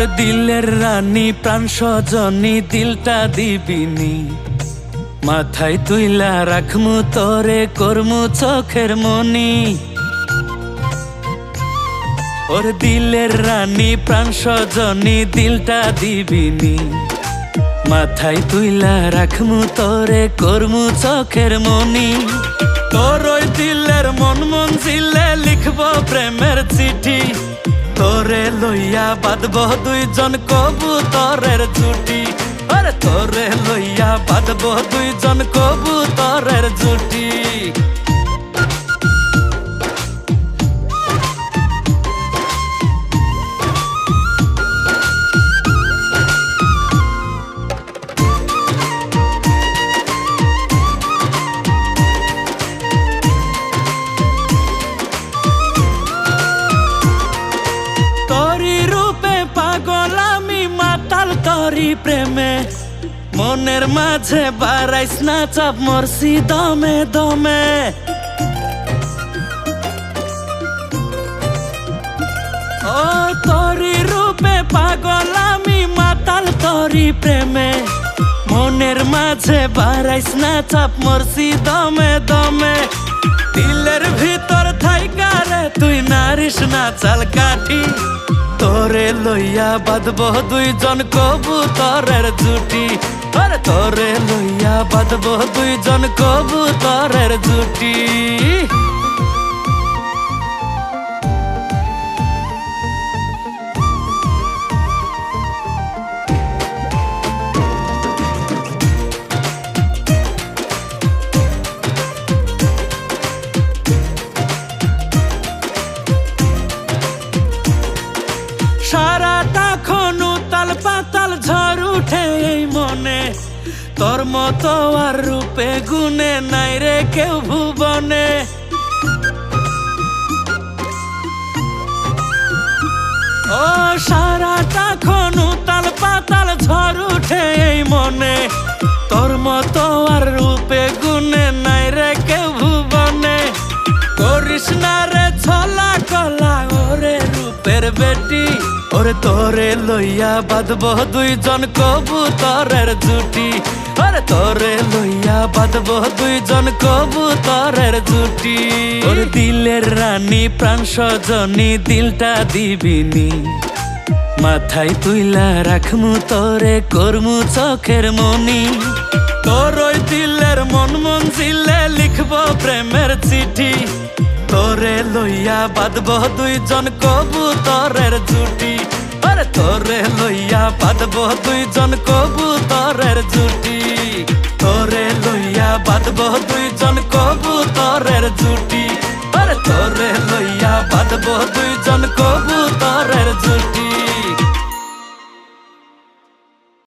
ওর দিলের রানী, প্রাণ সজনী, দিলটা দিবিনি। মাথায় তুইলা রাখমু, তরে করমু চোখের মনি। ওর দিলের রানী, প্রাণ সজনী, দিলটা দিবিনি। মাথায় তুইলা রাখমু, তরে করমু চোখের মনি। তোর ওই দিলের মন মন জিলে লিখব প্রেমের চিঠি। তোরে লইয়া বাঁধব দুইজন কবুতরের জুটি। আরে তোরে লইয়া বাঁধব দুইজন কবুতরের জুটি। মাতাল তরি প্রেমে, মনের মাঝে বারাইস না চাপ মরসি দমে দমে। ও তরি রূপে পাগল আমি, মাতাল তরি প্রেমে, মনের মাঝে বারাইস না চাপ, মরছি দমে দমে। দিলের ভিতর থাইকারে তুই নারিস না চাল কাঠি। লইয়া বাঁধব দুইজন কবুতরের জুটি। আর তোরে লইয়া বাঁধব দুইজন কবুতরের জুটি। তোর মতো আর রূপে গুনে নাই রে কেউ ভুবনে। ও সারাটা খনু তাল পাতাল ঝড় উঠে এই মনে। তোর মতো আর রূপে গুনে নাই রে কেউ ভুবনে। করিস না রে ছলা কলা, ওরে রূপের বেটি। ওরে তোরে লইয়া বাঁধব দুইজন কবুতরের জুটি। ওরে তোরে লইয়া বাঁধব দুইজন কবুতরের জুটি। ওর দিলের রানী প্রাণ সজনী দিলটা দিবিনি। মাথায় তুইলা রাখমু, তোরে করমু চোখের মনি। তোর ওই দিলের মন মন জিলে লিখব প্রেমের চিঠি। তোরে লইয়া বাঁধব দুইজন কবুতরের জুটি। আরে তোরে লইয়া বাঁধব দুইজন কবুতরের জুটি। তোরে লইয়া বাঁধব দুইজন কবুতরের জুটি। আরে তোরে লইয়া বাঁধব দুইজন কবুতরের জুটি।